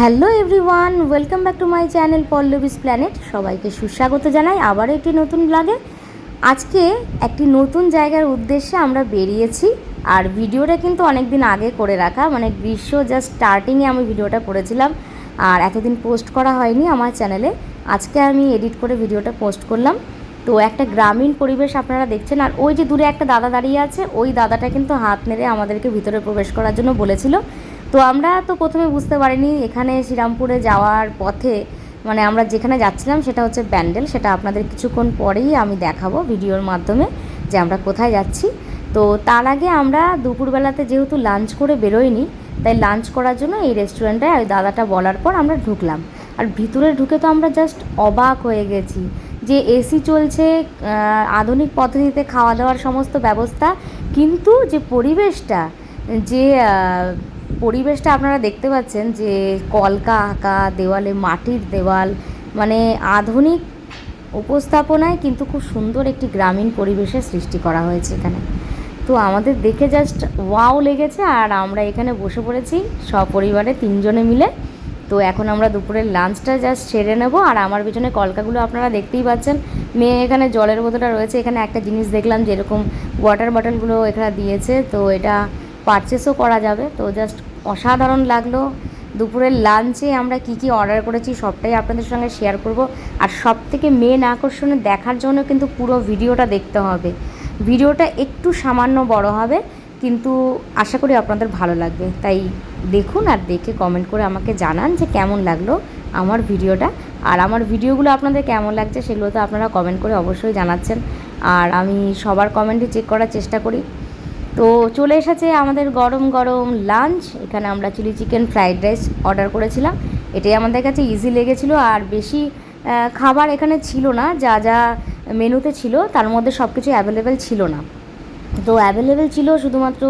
Hello everyone, welcome back to my channel Pallavi's planet. সবাইকে সুস্বাগত জানাই আবার একটি নতুন ব্লগে আজকে একটি নতুন জায়গার উদ্দেশ্যে আমরা বেরিয়েছি, আর ভিডিওটা কিন্তু অনেক দিন আগে করে রাখা মানে গ্রীষ্ম জাস্ট স্টার্টিংয়ে আমি ভিডিওটা করেছিলাম, আর এতদিন পোস্ট করা হয়নি আমার চ্যানেলে আজকে আমি এডিট করে ভিডিওটা পোস্ট করলাম। তো একটা গ্রামীণ পরিবেশ আপনারা দেখছেন, আর ওই যে দূরে একটা দাদা দাঁড়িয়ে আছে, ওই দাদাটা কিন্তু হাত নেড়ে আমাদেরকে ভিতরে প্রবেশ করার জন্য বলেছিল। তো আমরা তো প্রথমে বুঝতে পারিনি এখানে শ্রীরামপুরে যাওয়ার পথে মানে আমরা যেখানে যাচ্ছিলাম সেটা হচ্ছে ব্যান্ডেল, সেটা আপনাদের কিছুক্ষণ পরেই আমি দেখাবো ভিডিওর মাধ্যমে যে আমরা কোথায় যাচ্ছি। তো তার আগে আমরা দুপুরবেলাতে যেহেতু লাঞ্চ করে বেরোইনি, তাই লাঞ্চ করার জন্য এই রেস্টুরেন্টে ওই দাদাটা বলার পর আমরা ঢুকলাম। আর ভিতরে ঢুকে তো আমরা জাস্ট অবাক হয়ে গেছি যে এসি চলছে আধুনিক পদ্ধতিতে খাওয়া দাওয়ার সমস্ত ব্যবস্থা, কিন্তু যে পরিবেশটা, যে পরিবেশটা আপনারা দেখতে পাচ্ছেন যে কলকা আঁকা দেওয়ালে, মাটির দেওয়াল মানে আধুনিক উপস্থাপনায় কিন্তু খুব সুন্দর একটি গ্রামীণ পরিবেশের সৃষ্টি করা হয়েছে এখানে। তো আমাদের দেখে জাস্ট ওয়াও লেগেছে আর আমরা এখানে বসে পড়েছি, সপরিবারে তিনজনে মিলে। তো এখন আমরা দুপুরের লাঞ্চটা জাস্ট সেরে নেব আর আমার পিছনে কলকাগুলো আপনারা দেখতেই পাচ্ছেন। মেয়ে এখানে জলের বোতলটা রয়েছে, এখানে একটা জিনিস দেখলাম যেরকম ওয়াটার বটলগুলো এখানে দিয়েছে, তো এটা পারচেসও করা যাবে। তো জাস্ট অসাধারণ লাগল। দুপুরের লাঞ্চে আমরা কি কি অর্ডার করেছি সবটাই আপনাদের সঙ্গে শেয়ার করব। আর সব থেকে মেন আকর্ষণে দেখার জন্য কিন্তু পুরো ভিডিওটা দেখতে হবে। ভিডিওটা একটু সামান্য বড় হবে, কিন্তু আশা করি আপনাদের ভালো লাগবে। তাই দেখুন আর দেখে কমেন্ট করে আমাকে জানান যে কেমন লাগল আমার ভিডিওটা। আর আমার ভিডিওগুলো আপনাদের কেমন লাগছে সেগুলো তো আপনারা কমেন্ট করে অবশ্যই জানাচ্ছেন। আর আমি সবার কমেন্টে চেক করার চেষ্টা করি। তো চলে এসেছে আমাদের গরম গরম লাঞ্চ এখানে আমরা chilli chicken fried rice order করেছিলাম। এটাই আমাদের কাছে ইজি লেগেছিলো আর বেশি খাবার এখানে ছিল না। যা যা মেনুতে ছিল, তার মধ্যে সব কিছু অ্যাভেলেবেল ছিল না। তো অ্যাভেলেবেল ছিল শুধুমাত্র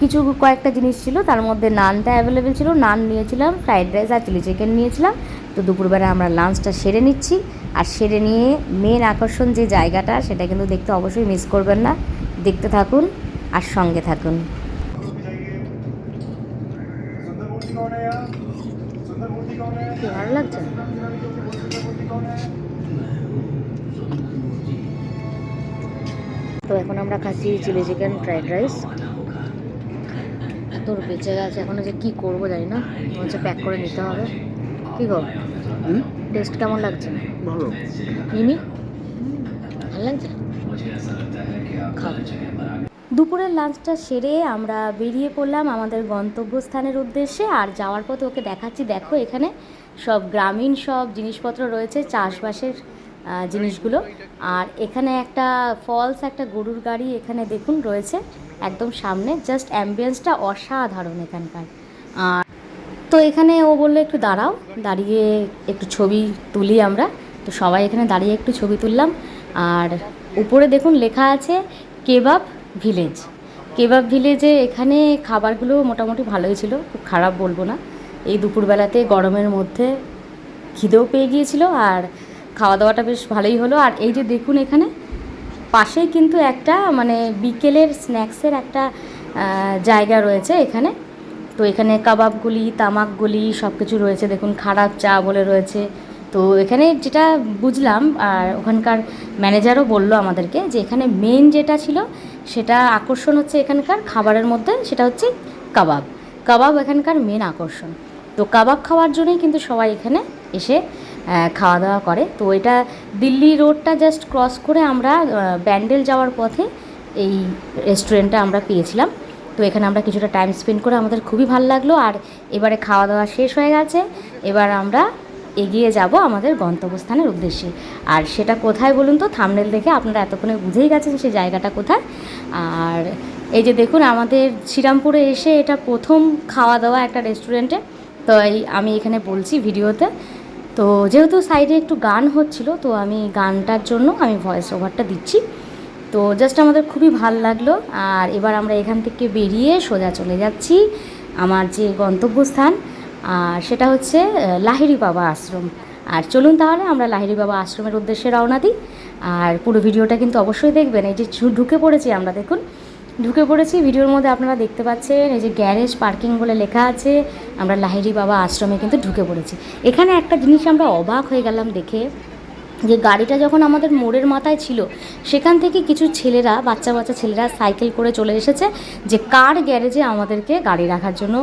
কিছু কয়েকটা জিনিস ছিল। তার মধ্যে নানটা অ্যাভেলেবেল ছিল। নান নিয়েছিলাম ফ্রাইড রাইস আর চিলি চিকেন নিয়েছিলাম। তো দুপুরবেলা আমরা লাঞ্চটা সেরে নিচ্ছি। আর সেরে নিয়ে মেন আকর্ষণ যে জায়গাটা, সেটা কিন্তু দেখতে অবশ্যই মিস করবেন না। দেখতে থাকুন। আর সঙ্গে থাকুন। ভালো লাগছে? তো এখন আমরা খাচ্ছি চিলি চিকেন ফ্রাইড রাইস। তোর বেঁচে গেছে এখন যে কী করব জানি না। হচ্ছে প্যাক করে নিতে হবে। কী গো? টেস্ট কেমন লাগছে? ভালো। ইনি ভালো লাগছে? দুপুরের লাঞ্চটা সেরে আমরা বেরিয়ে পড়লাম আমাদের গন্তব্যস্থানের উদ্দেশ্যে, আর যাওয়ার পথে ওকে দেখাচ্ছি। দেখো এখানে সব গ্রামীণ সব জিনিসপত্র রয়েছে, চাষবাসের জিনিসগুলো। আর এখানে একটা ফলস একটা গরুর গাড়ি এখানে দেখুন রয়েছে একদম সামনে। জাস্ট অ্যাম্বিয়েন্সটা অসাধারণ এখানকার। আর তো এখানে ও বলল একটু দাঁড়াও, দাঁড়িয়ে একটু ছবি তুলি আমরা। তো সবাই এখানে দাঁড়িয়ে একটু ছবি তুললাম। আর উপরে দেখুন লেখা আছে, কেবাব ভিলেজ। কেবাব ভিলেজে এখানে খাবারগুলো মোটামুটি ভালোই ছিল, খুব খারাপ বলব না। এই দুপুরবেলাতে গরমের মধ্যে খিদেও পেয়ে গিয়েছিল আর খাওয়া দাওয়াটা বেশ ভালোই হলো। আর এই যে দেখুন এখানে পাশেই কিন্তু একটা মানে বিকেলের স্ন্যাক্সের একটা জায়গা রয়েছে এখানে। তো এখানে কাবাবগুলি, তামাকগুলি সব কিছু রয়েছে। দেখুন, খারাপ চা বলে রয়েছে। তো এখানে যেটা বুঝলাম, আর ওখানকার ম্যানেজারও বলল আমাদেরকে যে এখানে মেন যেটা ছিল সেটা আকর্ষণ হচ্ছে এখানকার খাবারের মধ্যে, সেটা হচ্ছে কাবাব। কাবাব এখানকার মেন আকর্ষণ। তো কাবাব খাওয়ার জন্যই কিন্তু সবাই এখানে এসে খাওয়া দাওয়া করে। তো এটা দিল্লি রোডটা জাস্ট ক্রস করে আমরা ব্যান্ডেল যাওয়ার পথে এই রেস্টুরেন্টটা আমরা পেয়েছিলাম। তো এখানে আমরা কিছুটা টাইম স্পেন্ড করে আমাদের খুবই ভালো লাগল। আর এবারে খাওয়া দাওয়া শেষ হয়ে গেছে। এবার আমরা এগিয়ে যাব আমাদের গন্তব্যস্থানের উদ্দেশ্যে। আর সেটা কোথায় বলুন তো? থামনেল দেখে আপনারা এতক্ষণে বুঝেই গেছেন সেই জায়গাটা কোথায়। আর এই যে দেখুন, আমাদের শ্রীরামপুরে এসে এটা প্রথম খাওয়া দাওয়া একটা রেস্টুরেন্টে। তো এই আমি এখানে বলছি ভিডিওতে। তো যেহেতু সাইডে একটু গান হচ্ছিল, তো আমি গানটার জন্য আমি ভয়েস ওভারটা দিচ্ছি। তো জাস্ট আমাদের খুবই ভালো লাগল। আর এবার আমরা এখান থেকে বেরিয়ে সোজা চলে যাচ্ছি। আমার যে গন্তব্যস্থান আর সেটা হচ্ছে লাহিরি বাবা আশ্রম। আর চলুন তাহলে আমরা লাহিড়ি বাবা আশ্রমের উদ্দেশ্যে রওনা দিই। আর পুরো ভিডিওটা কিন্তু অবশ্যই দেখবেন। এই যে ঢুকে পড়েছি আমরা, দেখুন। ঢুকে পড়েছি, ভিডিওর মধ্যে আপনারা দেখতে পাচ্ছেন, এই যে গ্যারেজ পার্কিং বলে লেখা আছে। আমরা লাহিড়ি বাবা আশ্রমে কিন্তু ঢুকে পড়েছি। এখানে একটা জিনিস আমরা অবাক হয়ে গেলাম দেখে। যে গাড়িটা যখন আমাদের মোড়ের মাথায় ছিল সেখান থেকে কিছু ছেলেরা বাচ্চা বাচ্চা ছেলেরা সাইকেল করে চলে এসেছে যে কার গ্যারেজে আমাদেরকে গাড়ি রাখার জন্য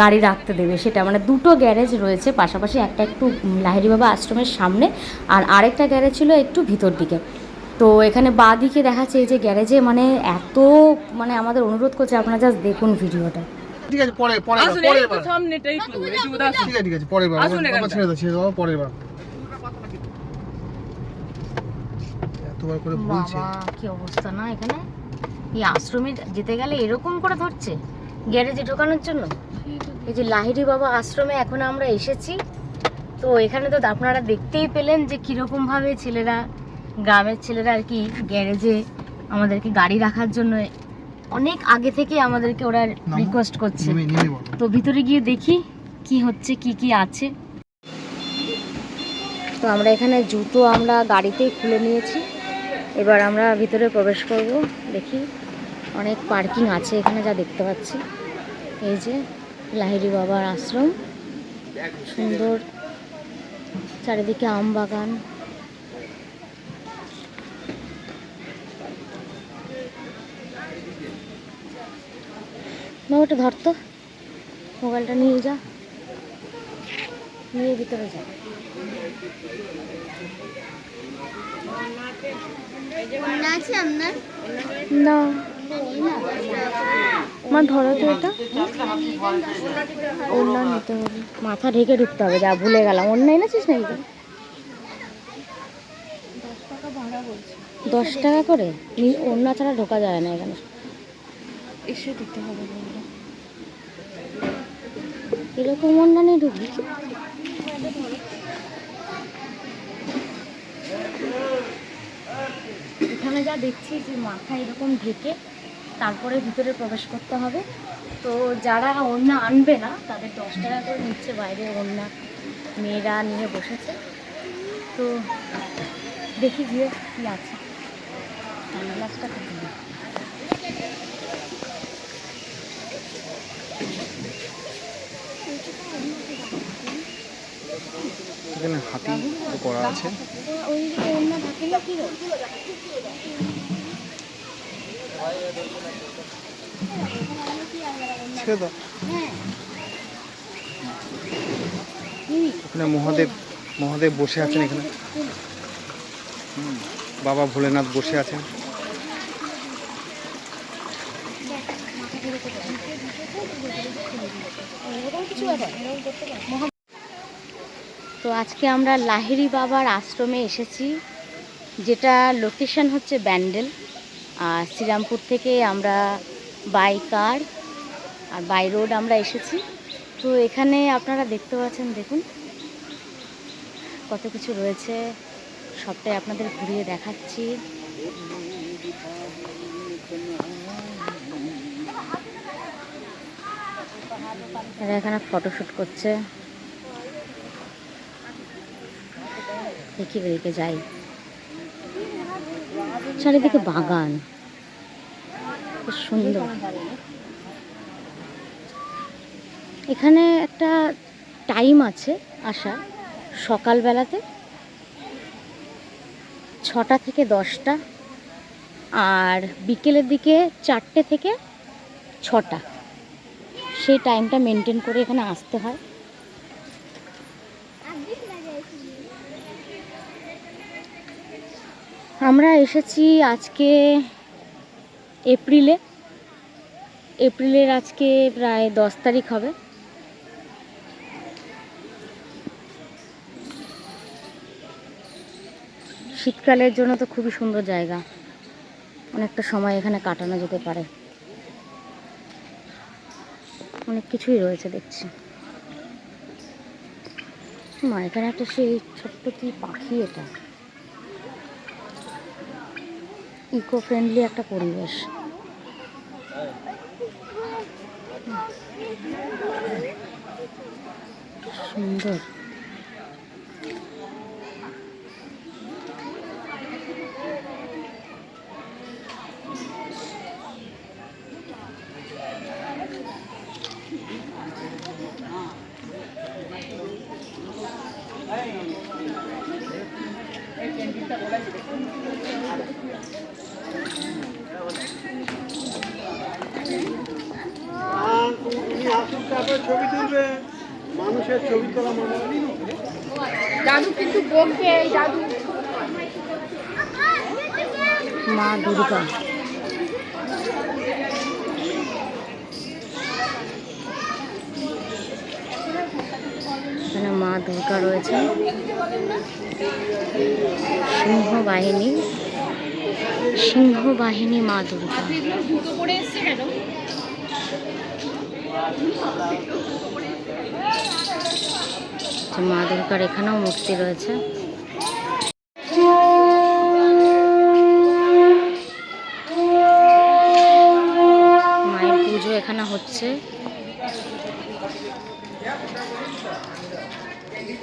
গাড়ি রাখতে দেবে। সেটা মানে দুটো গ্যারেজ রয়েছে পাশাপাশি একটা একটু লাহিড়ি বাবা আশ্রমের সামনে আর আরেকটা গ্যারেজ ছিল একটু ভিতর দিকে। তো এখানে বাঁ দিকে দেখাচ্ছে এই যে গ্যারেজে মানে এত মানে আমাদের অনুরোধ করছে আপনারা জাস্ট দেখুন ভিডিওটা। ঠিক আছে পরে পরে আসুন ঠিক আছে ঠিক আছে পরের বার এখানটায়। ছেড়ে দাও ছেড়ে দাও পরের বার এতবার করে বলছে? কি অবস্থা না এখানে? এই আশ্রমে যেতে গেলে এরকম করে ধরছে গ্যারেজে ঢোকানোর জন্য? এই যে লাহিড়ি বাবা আশ্রমে এখন আমরা এসেছি তো এখানে তো আপনারা দেখতেই পেলেন যে কীরকম ভাবে ছেলেরা গ্রামের ছেলেরা আর কি গ্যারেজে আমাদেরকে গাড়ি রাখার জন্য অনেক আগে থেকে আমাদেরকে ওরা রিকোয়েস্ট করছে। তো ভিতরে গিয়ে দেখি কি হচ্ছে কি কি আছে। তো আমরা এখানে জুতো আমরা গাড়িতেই খুলে নিয়েছি। এবার আমরা ভিতরে প্রবেশ করব, দেখি অনেক পার্কিং আছে এখানে যা দেখতে পাচ্ছি। এই যে লাহিড়ি বাবার আশ্রম, সুন্দর চারিদিকে আম বাগান। বাবাটা ধরতো মোবাইলটা নিয়ে যা, নিয়ে ভিতরে যা। না। মা ধরো তো এটা। ওড়না নিতে হবে। মাথা ঢেকে ঢুকতে হবে যা ভুলে গেলাম। অন্য এনেছিস নাকি? দশ টাকা করে? ওড়না ছাড়া ঢোকা যায় না এখানে। এসে দিতে হবে এরকম ওড়না নিয়ে ঢুকবি? এখানে যা দেখছি যে মাথা এরকম ঢেকে তারপরে ভিতরে প্রবেশ করতে হবে। তো যারা ওড়না আনবে না, তাদের দশ টাকা করে নিচ্ছে বাইরে ওড়না মেয়েরা নিয়ে বসেছে। তো দেখি গিয়ে কী আছে। সানগ্লাসটা কোথায় এখানে হাতি করা আছে। ওখানে মহাদেব মহাদেব বসে আছেন এখানে। বাবা ভোলেনাথ বসে আছেন। তো আজকে আমরা লাহিড়ি বাবার আশ্রমে এসেছি, যেটা লোকেশন হচ্ছে ব্যান্ডেল। আর শ্রীরামপুর থেকে আমরা বাই কার আর বাই রোড আমরা এসেছি। তো এখানে আপনারা দেখতে পাচ্ছেন, দেখুন কত কিছু রয়েছে। সবটাই আপনাদের ঘুরিয়ে দেখাচ্ছি। এখানে ফটোশ্যুট করছে। দেখি বেরিয়ে যাই। চারিদিকে বাগান। সুন্দর। এখানে একটা টাইম আছে আসা সকালবেলাতে ছটা থেকে দশটা আর বিকেলের দিকে চারটে থেকে ছটা। সেই টাইমটা মেনটেন করে এখানে আসতে হয়। আমরা এসেছি আজকে এপ্রিলে। এপ্রিলের আজকে প্রায় দশ তারিখ হবে। শীতকালের জন্য তো খুবই সুন্দর জায়গা। অনেকটা সময় এখানে কাটানো যেতে পারে। অনেক কিছুই রয়েছে দেখছি। মা, এখানে একটা সেই ছোট্ট কি পাখি এটা? ইকো ফ্রেন্ডলি একটা পরিবেশ। সুন্দর দাদু কিন্তু বকবে এই দাদু মা দুর্গা এখানে মা দুর্গা রয়েছে। সিংহ বাহিনী সিংহ বাহিনী মা দুর্গা। মা দুর্গার এখানেও মূর্তি রয়েছে। মায়ের পুজো এখানে হচ্ছে।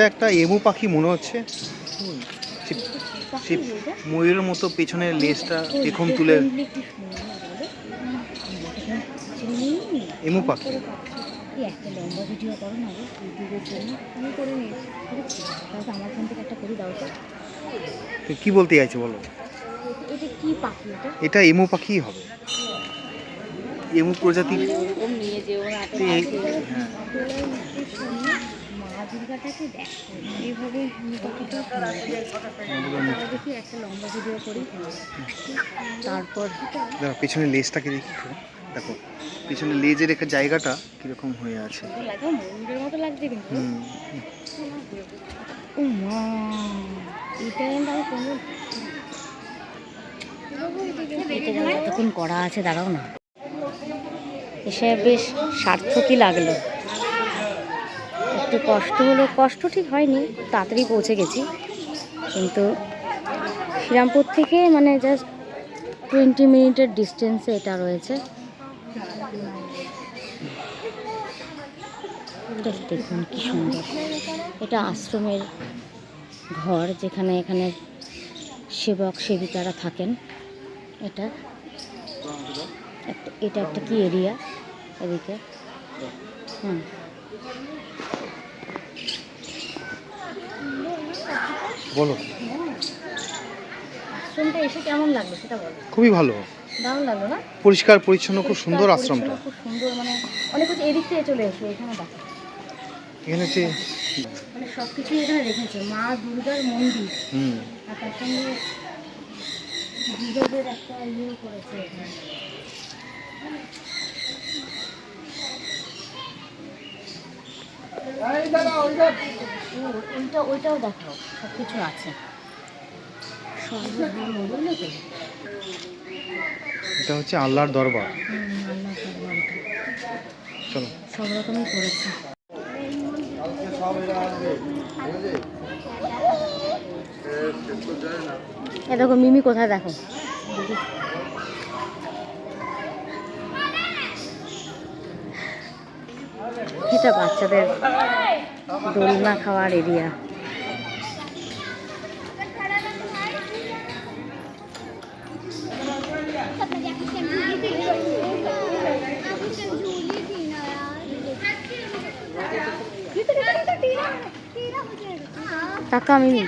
এটা একটা এমু পাখি মনে হচ্ছে। ময়ূরের মতো পেছনের লেজটা পেখম তুলে এমু পাখি। একটা লম্বা ভিডিও করো না ইউটিউবের জন্য। আমি করে নিয়েছি তাহলে আমার ফোন থেকে একটা করে দাও তো। তো কি বলতে চাইছো বলো? এটা কি পাখি এটা? এটা এমু পাখিই হবে। এমু প্রজাতির ওরকম নিয়ে যেও না দুর্গাটাকে দেখো। এইভাবে দেখি একটা লম্বা ভিডিও করি। তারপর দেখো পেছনের লেজটাকে দেখি দেখো পিছনে লেজের একটা জায়গাটা কীরকম হয়ে আছে। মন্দিরের মতো লাগছে কিন্তু। ও মা এটা কিন্তু আমি কোনো কতক্ষণ করা আছে দাঁড়াও না। এসে বেশ সার্থকই লাগল। একটু কষ্ট হলো, কষ্ট ঠিক হয়নি, তাড়াতাড়ি পৌঁছে গেছি। কিন্তু শ্রীরামপুর থেকে মানে জাস্ট টোয়েন্টি মিনিটের ডিস্টেন্সে এটা রয়েছে। দেখুন কি সুন্দর। এটা আশ্রমের ঘর যেখানে এখানে সেবক সেবিকারা থাকেন। এটা এটা একটা কি এরিয়া এদিকে। হুম। বলো। আশ্রমটা এসে কেমন লাগল সেটা বলো। খুবই ভালো। দারুণ লাগল না? পরিষ্কার পরিচ্ছন্ন খুব সুন্দর আশ্রমটা। খুব সুন্দর মানে অনেক কিছু এদিক থেকে চলে এসো এখানে দেখো। এখানে হচ্ছে মানে সব কিছুই এখানে রেখেছে মা দুর্গার মন্দির। হুম। আর তার সঙ্গে বিরোধের একটা ইয়ে করেছে এখানে। ওইটা ওইটাও দেখাও সব কিছু আছে এটা হচ্ছে আল্লাহর দরবার। চলো। সব রকমই করেছে। এ দেখো মিমি কোথায় দেখো? এটা বাচ্চাদের দোলনা খাওয়ার এরিয়া টাকা মিমি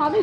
আমার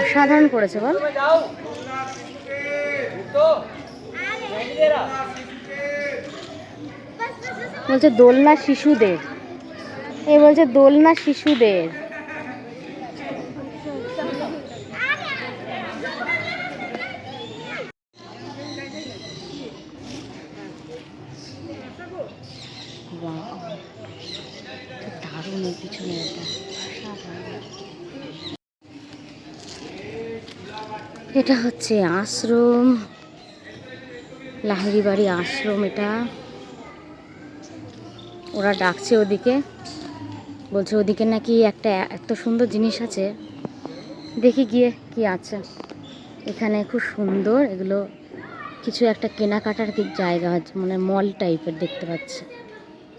অসাধারণ করেছে বল। বলছে দোলনা শিশুদের। এই বলছে দোলনা শিশুদের। এটা হচ্ছে আশ্রম। লাহিড়ি বাড়ি আশ্রম এটা। ওরা ডাকছে ওদিকে। বলছে ওদিকে নাকি একটা এত সুন্দর জিনিস আছে। দেখি গিয়ে কি আছে। এখানে খুব সুন্দর এগুলো কিছু একটা কেনাকাটার জায়গা আছে মানে মল টাইপের দেখতে পাচ্ছি।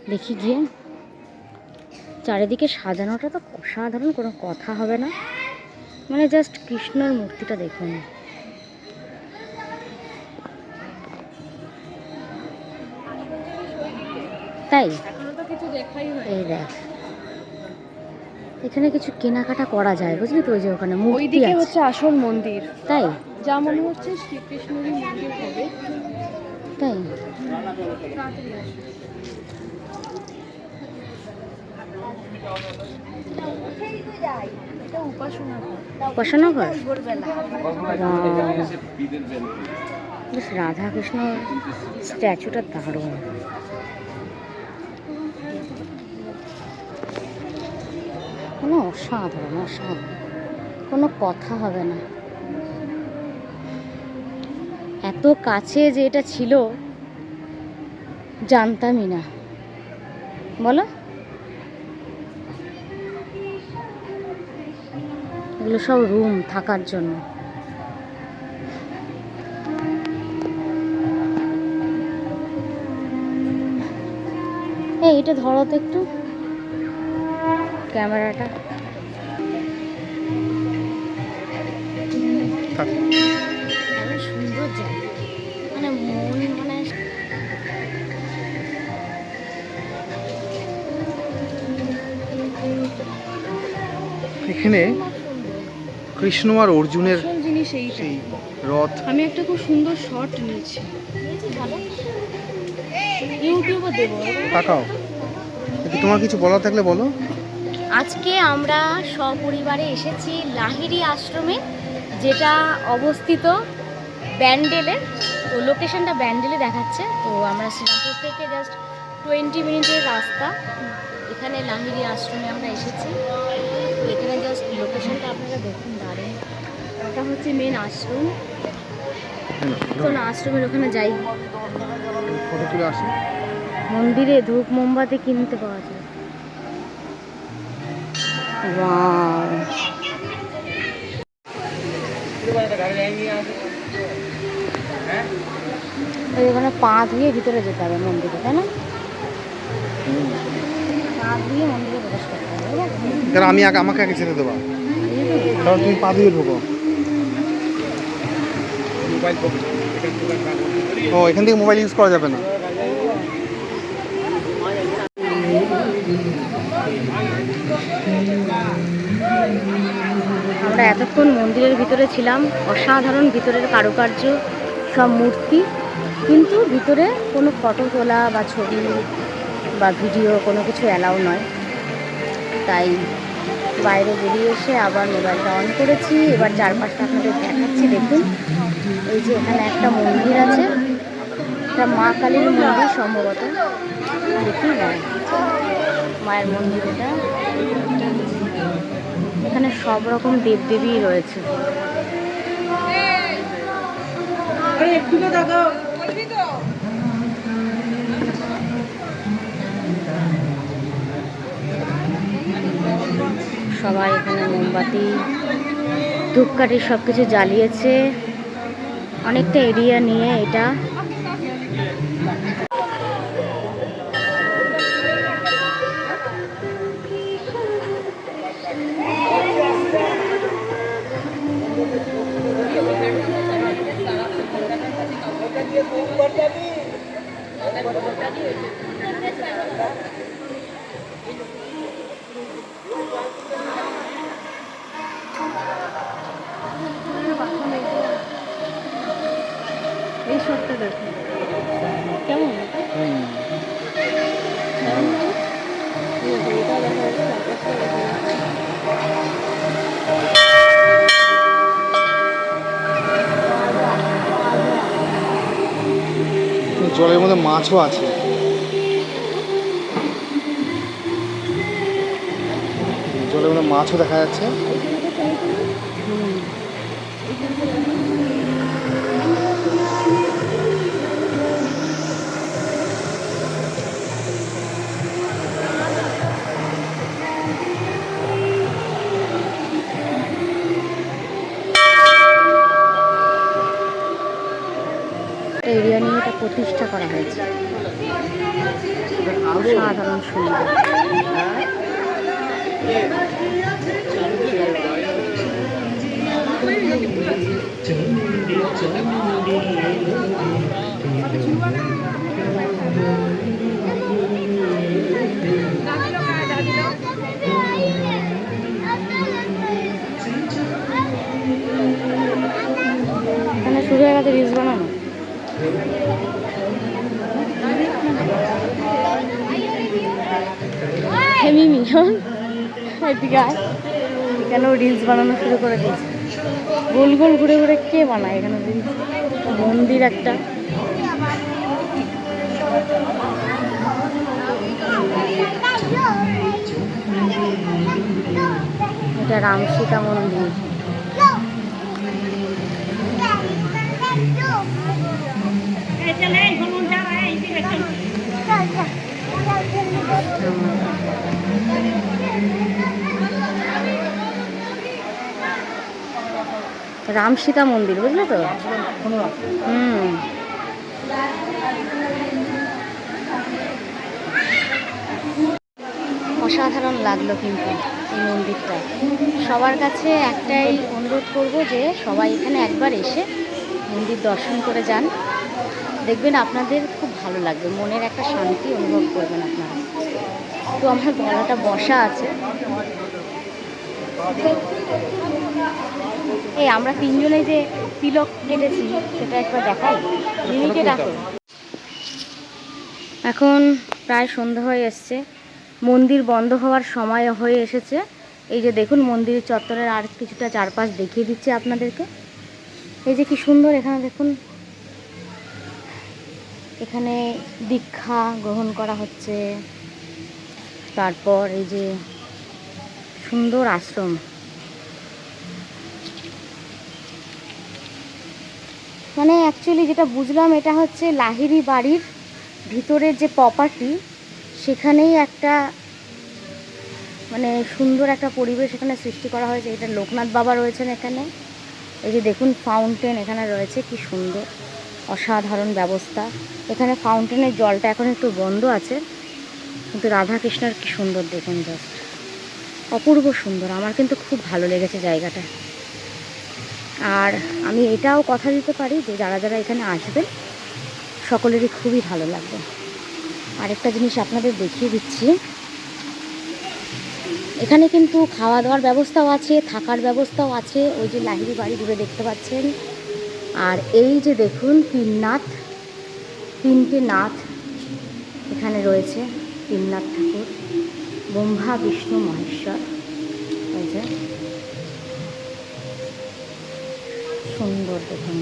দেখি গিয়ে। চারিদিকে সাজানোটা তো অসাধারণ, কোনো কথা হবে না। মানে জাস্ট কৃষ্ণর মূর্তিটা দেখুন। তাই? এখনও তো কিছু দেখাই হয় এই দেখ। এখানে কিছু কেনাকাটা করা যায় বুঝলি তো? ওই যে ওখানে মূর্তি আছে। হচ্ছে আসল মন্দির। তাই? যা মনে হচ্ছে শ্রীকৃষ্ণেরই মন্দির হবে। তাই? উপাসনা ঘর। উপাসনা বেশ রাধা কৃষ্ণ স্ট্যাচুটা দারুণ। কোনো অসাধারণ অসাধারণ। কোনো কথা হবে না। এত কাছে যে এটা ছিল জানতামই না। বলো? এগুলো সব রুম থাকার জন্য। এই এটা ধরো তো একটু। ক্যামেরাটা। সুন্দর জায়গা। মানে মন মানে এখানে কৃষ্ণ আর অর্জুনের জিনিস এইটা সেই রথ। আমি একটা খুব সুন্দর শট নিয়েছি। ইউটিউবে দেবো। তাকাও। তোমার কিছু বলার থাকলে বলো। আজকে আমরা সপরিবারে এসেছি লাহিড়ি আশ্রমে যেটা অবস্থিত ব্যান্ডেলে। তো লোকেশনটা ব্যান্ডেলে দেখাচ্ছে। তো আমরা শ্রীরামপুর থেকে জাস্ট টোয়েন্টি মিনিটের রাস্তা। এখানে লাহিড়ি আশ্রমে আমরা এসেছি। এখানে জাস্ট লোকেশনটা আপনারা দেখুন। এটা হচ্ছে মেন আশ্রম চলো আশ্রমের ওখানে যাই। মন্দিরে ধূপ মোমবাতি কিনতে পাওয়া যায়. ওখানে পা ধুয়ে ভিতরে যেতে হবে মন্দিরে তাই না? পা ধুয়ে মন্দিরে প্রবেশ করতে হবে আমি আগে আমাকে আগে যেতে দেবা। কারণ তুমি পা ধুয়ে ঢুকো। ও এখান থেকে মোবাইল ইউজ করা যাবে না। আমরা এতক্ষণ মন্দিরের ভিতরে ছিলাম অসাধারণ ভিতরের কারুকার্য সব মূর্তি কিন্তু ভিতরে কোনো ফটো তোলা বা ছবি বা ভিডিও কোনো কিছু অ্যালাউ নয়। তাই বাইরে বেরিয়ে এসে আবার মোবাইলটা অন করেছি। এবার চারপাশটা আপনাদের দেখাচ্ছি দেখুন। এই যে এখানে একটা মন্দির আছে। এটা মা কালীর মন্দির সম্ভবত। দেখি মায়ের মন্দির এটা এখানে সব রকম দেবদেবী রয়েছে। সবাই এখানে মোমবাতি ধূপকাঠি সব কিছু জ্বালিয়েছে। অনেকটা এরিয়া নিয়ে এটা জলের মধ্যে মাছও আছে। জলের মধ্যে মাছও দেখা যাচ্ছে। প্রতিষ্ঠা করা হয়েছে। সাধারণ সুন্দর। এখানে শুরু হয়ে গেছে রিলস বানানো? শোন এদিকে আয় রিলস বানানো শুরু করে দিয়েছে? গোল গোল ঘুরে ঘুরে কে বানায় এখানে রিলস মন্দির একটা। এটা রাম রামসীতা মন্দির। রামসীতা মন্দির, বুঝলে তো? হুম। অসাধারণ লাগল কিন্তু এই মন্দিরটা। সবার কাছে একটাই অনুরোধ করব যে সবাই এখানে একবার এসে মন্দির দর্শন করে যান। দেখবেন আপনাদের খুব ভালো লাগবে মনের একটা শান্তি অনুভব করবেন আপনারা। তো আমার গলাটা বসা আছে। এই আমরা তিনজনে যে তিলক কেটেছি সেটা একবার দেখাই। মিমিকে ডাকো এখন প্রায় সন্ধ্যা হয়ে এসছে। মন্দির বন্ধ হওয়ার সময় হয়ে এসেছে। এই যে দেখুন মন্দিরের চত্বরের আর কিছুটা চারপাশ দেখিয়ে দিচ্ছে আপনাদেরকে। এই যে কি সুন্দর এখানে দেখুন। এখানে দীক্ষা গ্রহণ করা হচ্ছে। তারপর এই যে সুন্দর আশ্রম। মানে অ্যাকচুয়ালি যেটা বুঝলাম এটা হচ্ছে লাহিরি বাড়ির ভিতরের যে প্রপার্টি সেখানেই একটা মানে সুন্দর একটা পরিবেশ এখানে সৃষ্টি করা হয়েছে। এটা লোকনাথ বাবা রয়েছেন এখানে। এই যে দেখুন ফাউন্টেন এখানে রয়েছে, কি সুন্দর। অসাধারণ ব্যবস্থা। এখানে ফাউন্টেনের জলটা এখন একটু বন্ধ আছে, কিন্তু রাধাকৃষ্ণের কি সুন্দর দেখুন জাস্ট অপূর্ব সুন্দর, আমার কিন্তু খুব ভালো লেগেছে জায়গাটা। আর আমি এটাও কথা দিতে পারি যে যারা যারা এখানে আসবেন, সকলেরই খুবই ভালো লাগবে। আরেকটা জিনিস আপনাদের দেখিয়ে দিচ্ছি। এখানে কিন্তু খাওয়া দাওয়ার ব্যবস্থাও আছে, থাকার ব্যবস্থাও আছে, ওই যে লাহিড়ি বাড়ি দূরে দেখতে পাচ্ছেন। আর এই যে দেখুন তিন নাথ তিনটে নাথ এখানে রয়েছে তিন নাথ ঠাকুর, ব্রহ্মা, বিষ্ণু, মহেশ্বর। যে, সুন্দর দেখুন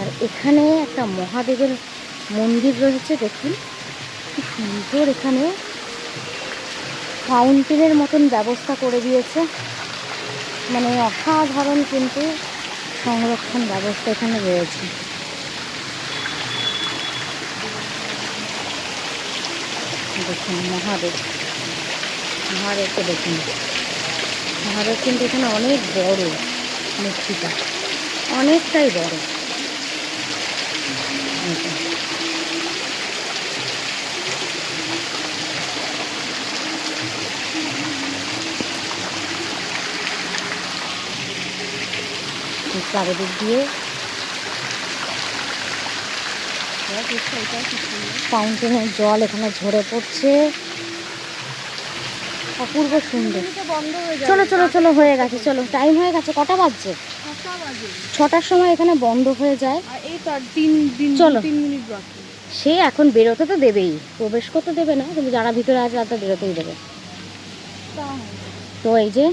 আর এখানে একটা মহাদেবের মন্দির রয়েছে, দেখুন। কি সুন্দর এখানে ফাউন্টেনের মতন ব্যবস্থা করে দিয়েছে। মানে অসাধারণ কিন্তু সংরক্ষণ ব্যবস্থা এখানে রয়েছে। দেখুন, মহাদেব। মহাদেবকে দেখুন। মহাদেব কিন্তু এখানে অনেক বড় মূর্তিটা। অনেকটাই বড়। চারিদিক দিয়ে। ফাউন্টেনের জল এখানে ঝরে পড়ছে। অপূর্ব সুন্দর। চলো চলো চলো হয়ে গেছে চলো। টাইম হয়ে গেছে কটা বাজছে? ছটার সময় এখানে বন্ধ হয়ে যায়। চলো। সে এখন বেরোতে তো দেবেই। প্রবেশ করতে দেবে না কিন্তু যারা ভিতরে আছে তারা তো বেরোতেই দেবে। তো এই যে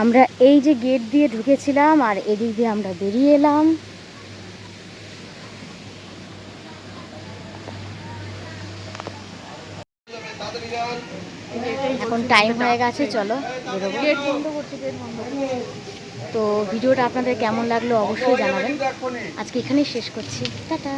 আমরা এই যে গেট দিয়ে ঢুকেছিলাম আর এদিক দিয়ে আমরা বেরিয়ে এলাম। এখন টাইম হয়ে গেছে, চলো তো ভিডিওটা আপনাদের কেমন লাগল অবশ্যই জানাবেন। আজকে এখানেই শেষ করছি। টাটা।